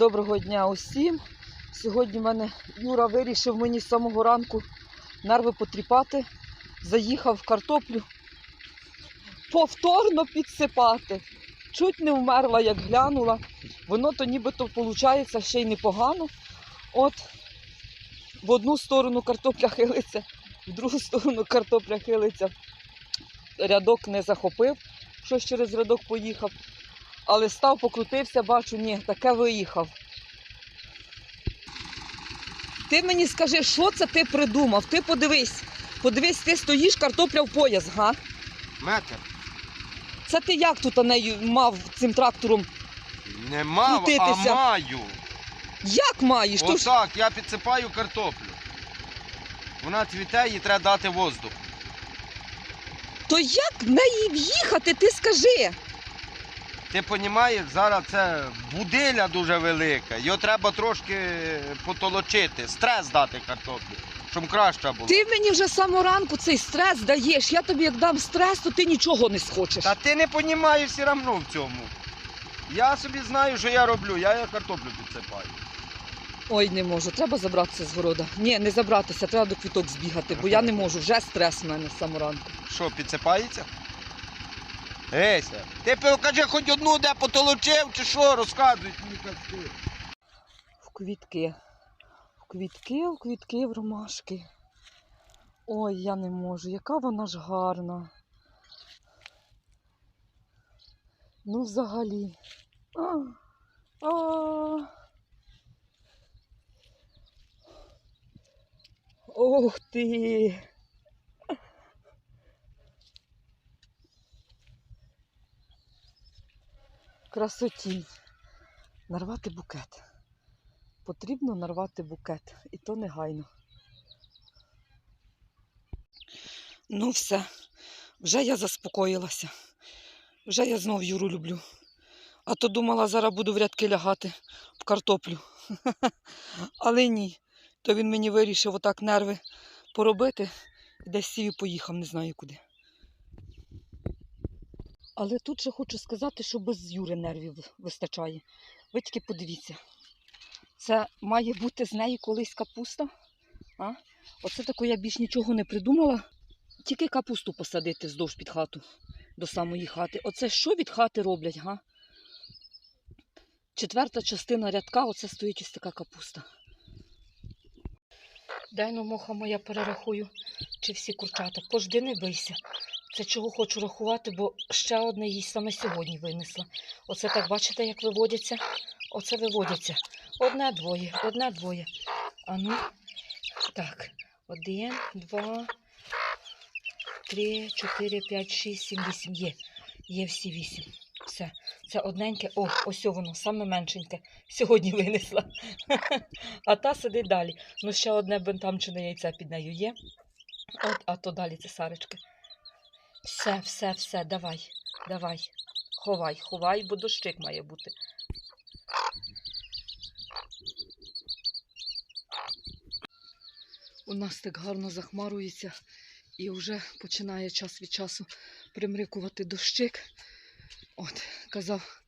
Доброго дня усім. Сьогодні мене Юра вирішив мені з самого ранку нерви потріпати. Заїхав в картоплю повторно підсипати. Чуть не вмерла, як глянула. Воно то нібито виходить ще й непогано. От в одну сторону картопля хилиться, в другу сторону картопля хилиться. Рядок не захопив, щось через рядок поїхав. Але став, покрутився, бачу, ні, таке виїхав. Ти мені скажи, що це ти придумав? Ти подивись, подивись, ти стоїш картопля в пояс, га? Метр. Це ти як тут нею мав цим трактором? Не мав, Крутитися. а маю. Як маєш? То ж- Отак, я підсипаю картоплю. Вона цвіте, їй треба дати воздух. То як в неї в'їхати, ти скажи? Ти розумієш, зараз це будиля дуже велика. Його треба трошки потолочити, стрес дати картоплі, щоб краще було. Ти мені вже з самого ранку цей стрес даєш. Я тобі як дам стрес, то ти нічого не схочеш. Та ти не розумієш все одно в цьому. Я собі знаю, що я роблю, я картоплю підсипаю. Ой, не можу. Треба забратися з города. Ні, не забратися, треба до квіток збігати, бо я не можу. Вже стрес в мене з самого ранку. Що, підсипається? Еся, ти покажи хоч одну, де потолочив, чи що, розказують мені казки. В квітки. В квітки, в квітки, в ромашки. Ой, я не можу. Яка вона ж гарна. Ну, взагалі. А, а. Ух ти. Красотінь. Нарвати букет. Потрібно нарвати букет. І то негайно. Ну, все. Вже я заспокоїлася. Вже я знов Юру люблю. А то думала, зараз буду в рядки лягати в картоплю. Але ні. То він мені вирішив отак нерви поробити. Десь сів і поїхав, не знаю куди. Але тут ще хочу сказати, що без Юри нервів вистачає. Ви тільки подивіться. Це має бути з неї колись капуста. А? Оце тако я більш нічого не придумала. Тільки капусту посадити вздовж під хату, до самої хати. Оце що від хати роблять, га? Четверта частина рядка, оце стоїть ось така капуста. Дай ну, моха моя перерахую, чи всі курчата. Пожди не бийся. Це чого хочу рахувати, бо ще одне їй саме сьогодні винесла. Оце так бачите, як виводяться? Оце виводяться. Одне двоє, одне двоє. А ну, так. Один, два, три, чотири, п'ять, шість, сім, вісім. Є. Є всі вісім. Все. Це одненьке. О, ось воно, саме меншеньке. Сьогодні винесла. А та сидить далі. Ну, ще одне бентамчине яйце під нею є. От, а то далі це сарочки. Все, все, все, давай, давай. Ховай, ховай, бо дощик має бути. У нас так гарно захмарується і вже починає час від часу примрикувати дощик. От, казав,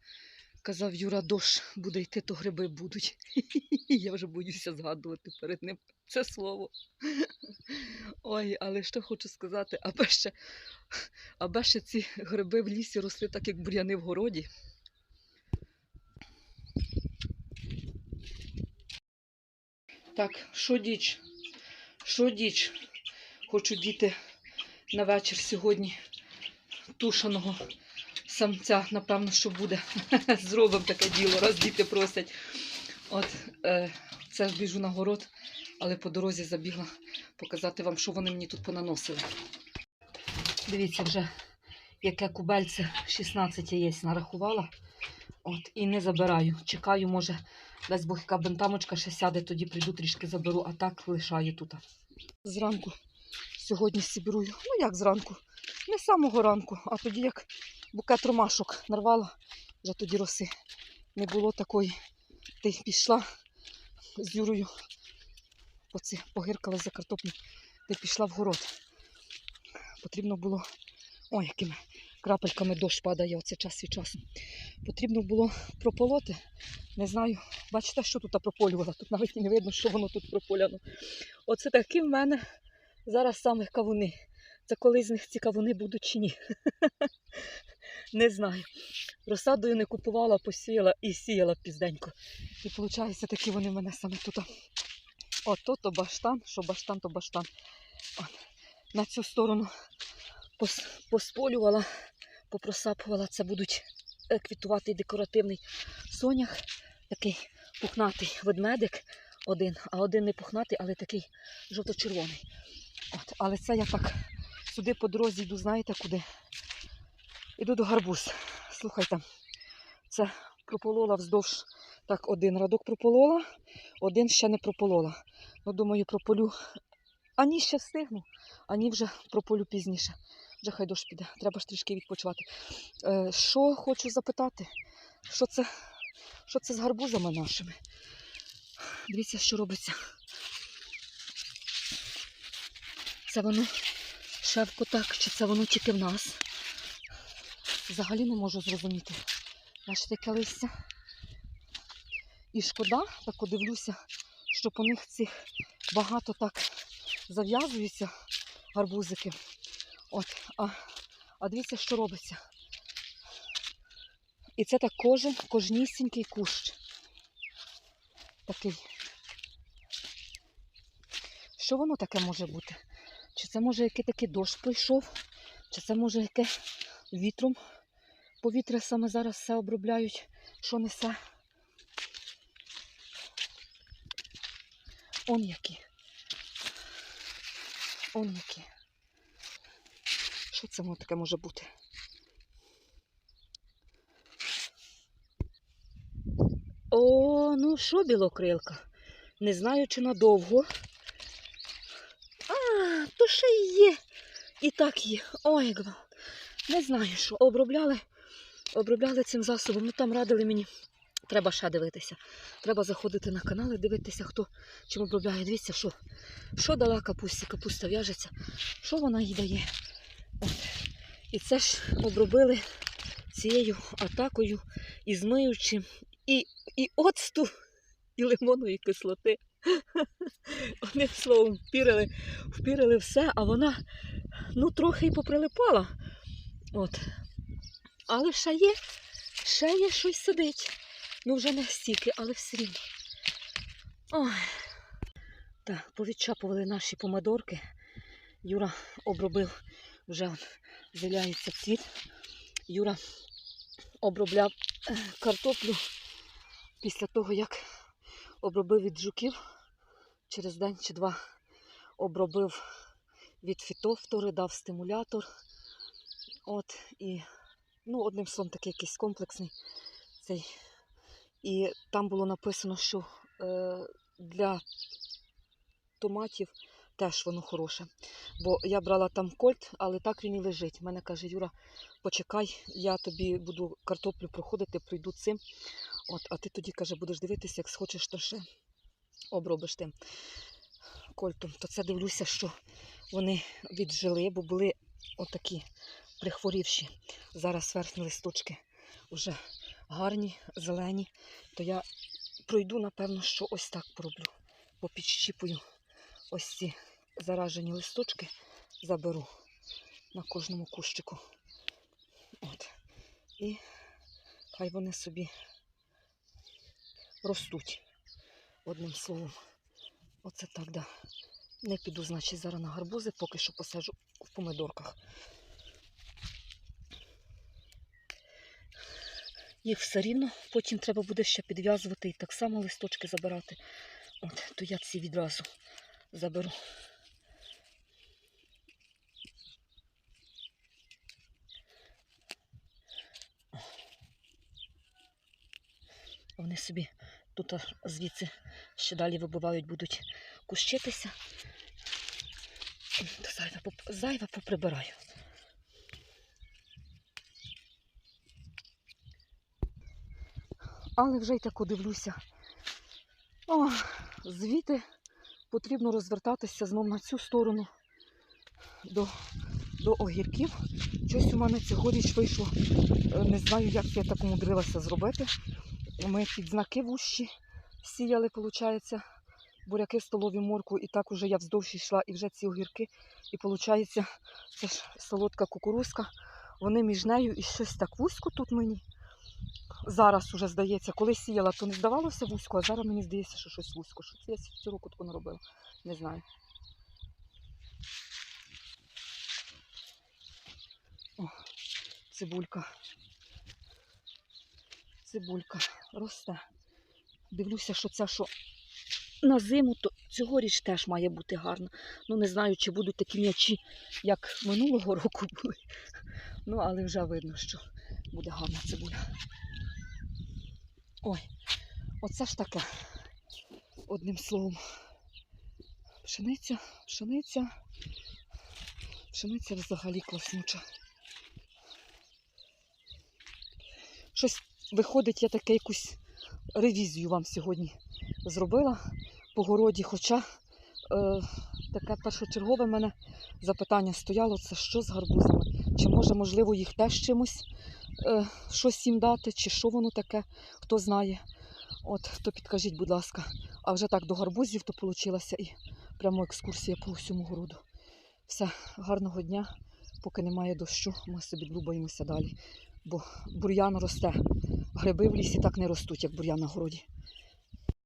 казав Юра, дощ буде йти, то гриби будуть. Я вже боюся згадувати перед ним це слово. Ой, але що хочу сказати, аби ще, аби ще ці гриби в лісі росли так, як бур'яни в городі. Так, що діч? Що діч? Хочу діти на вечір сьогодні тушеного самця, напевно, що буде. Зробимо таке діло, раз діти просять. От е, це біжу на город, але по дорозі забігла показати вам, що вони мені тут понаносили. Дивіться вже, яке кубельце 16 яєць нарахувала. От, і не забираю. Чекаю, може, дасть Бог яка бентамочка ще сяде, тоді прийду трішки заберу, а так лишаю тут. Зранку сьогодні сібрую. Ну як зранку? Не самого ранку, а тоді як букет ромашок нарвала, вже тоді роси не було такої. Та й пішла з Юрою, оце погиркала за картоплю, та й пішла в город. Потрібно було. Ой, якими крапельками дощ падає оце час від часу. Потрібно було прополоти. Не знаю, бачите, що тут прополювала. Тут навіть і не видно, що воно тут прополяно. Оце такі в мене зараз саме кавуни. Це коли з них ці кавуни будуть чи ні. Не знаю. Розсадою не купувала, посіяла і сіяла пізденько. І виходить, такі вони в мене саме тут. Ото то баштан, що баштан, то баштан. От. На цю сторону пос- посполювала, попросапувала. Це будуть е, квітуватий декоративний сонях, такий пухнатий ведмедик один, а один не пухнатий, але такий жовто-червоний. Але це я так сюди по дорозі йду, знаєте куди? Іду до гарбуз. Слухайте, це прополола вздовж так один радок прополола, один ще не прополола. Ну, думаю, прополю. Ані ще встигну, ані вже прополю пізніше. Вже хай дощ піде, треба ж трішки відпочивати. Е, що хочу запитати? Що це, що це з гарбузами нашими? Дивіться, що робиться. Це воно ще в котах, чи це воно тільки в нас? Взагалі не можу зрозуміти. Бачите, яке листя. І шкода, так дивлюся, що по них цих багато так зав'язуються гарбузики. От, а, а дивіться, що робиться. І це так кожен, кожнісінький кущ. Такий. Що воно таке може бути? Чи це може який такий дощ пройшов, чи це може яке вітром повітря саме зараз все обробляють, що несе. Он які. Он які. Що це воно таке може бути? О, ну що, білокрилка? Не знаю, чи надовго. А, то ще й є. І так є. Ой. Не знаю, що. Обробляли, обробляли цим засобом. Ну там радили мені. Треба ще дивитися. Треба заходити на канал і дивитися, хто чим обробляє. Дивіться, що, що дала капусті. Капуста в'яжеться. Що вона їй дає? От. І це ж обробили цією атакою і змиючим, і, і оцту, і лимонної кислоти. Одним словом, впірили, впірили все, а вона ну, трохи й поприлипала. От. Але ще є, ще є щось сидить. Ну, вже не стільки, але все рівно. Ой. Так, повідчапували наші помидорки. Юра обробив, вже он зеляється цвіт. Юра обробляв е, картоплю після того, як обробив від жуків. Через день чи два обробив від фітофтори, дав стимулятор. От, і, ну, одним словом, такий якийсь комплексний цей. І там було написано, що е, для томатів теж воно хороше. Бо я брала там кольт, але так він і лежить. Мене каже, Юра, почекай, я тобі буду картоплю проходити, пройду цим. От, а ти тоді каже, будеш дивитися, як схочеш, то ще обробиш тим кольтом. То це дивлюся, що вони віджили, бо були отакі прихворівші. Зараз верхні листочки вже гарні, зелені. То я пройду, напевно, що ось так пороблю. Бо підщіпую ось ці заражені листочки, заберу на кожному кущику. От. І хай вони собі ростуть. Одним словом. Оце так, да. Не піду, значить, зараз на гарбузи, поки що посаджу в помидорках. Їх все рівно, потім треба буде ще підв'язувати і так само листочки забирати. От, то я ці відразу заберу. Вони собі тут звідси ще далі вибивають, будуть кущитися. Зайве поприбираю. Але вже й таку дивлюся. О, звідти потрібно розвертатися знов на цю сторону до до огірків. Щось у мене цьогоріч вийшло. е, Не знаю, як я так умудрилася зробити. Ми під знаки вущі сіяли, виходить, буряки столові морку, і так уже я вздовж йшла, і вже ці огірки. І виходить, це ж солодка кукурузка. Вони між нею і щось так вузько тут мені. Зараз уже здається, коли сіяла, то не здавалося вузько, а зараз мені здається, що щось вузько. Що це я цього року таку наробила? Не знаю. О, цибулька. Цибулька росте. Дивлюся, що ця, що на зиму, то цьогоріч теж має бути гарно. Ну, не знаю, чи будуть такі м'ячі, як минулого року були. Ну, але вже видно, що буде гарна цибуля. Ой, оце ж таке. Одним словом. Пшениця, пшениця. Пшениця взагалі класнюча. Щось виходить, я таке якусь ревізію вам сьогодні зробила по городі. Хоча е, таке першочергове в мене запитання стояло, це що з гарбузами? Чи може, можливо, їх теж чимось е, щось їм дати, чи що воно таке, хто знає. От, то підкажіть, будь ласка. А вже так до гарбузів то вийшла і прямо екскурсія по всьому городу. Все, гарного дня. Поки немає дощу, ми собі длубаємося далі. Бо бур'ян росте. Гриби в лісі так не ростуть, як бур'ян на городі.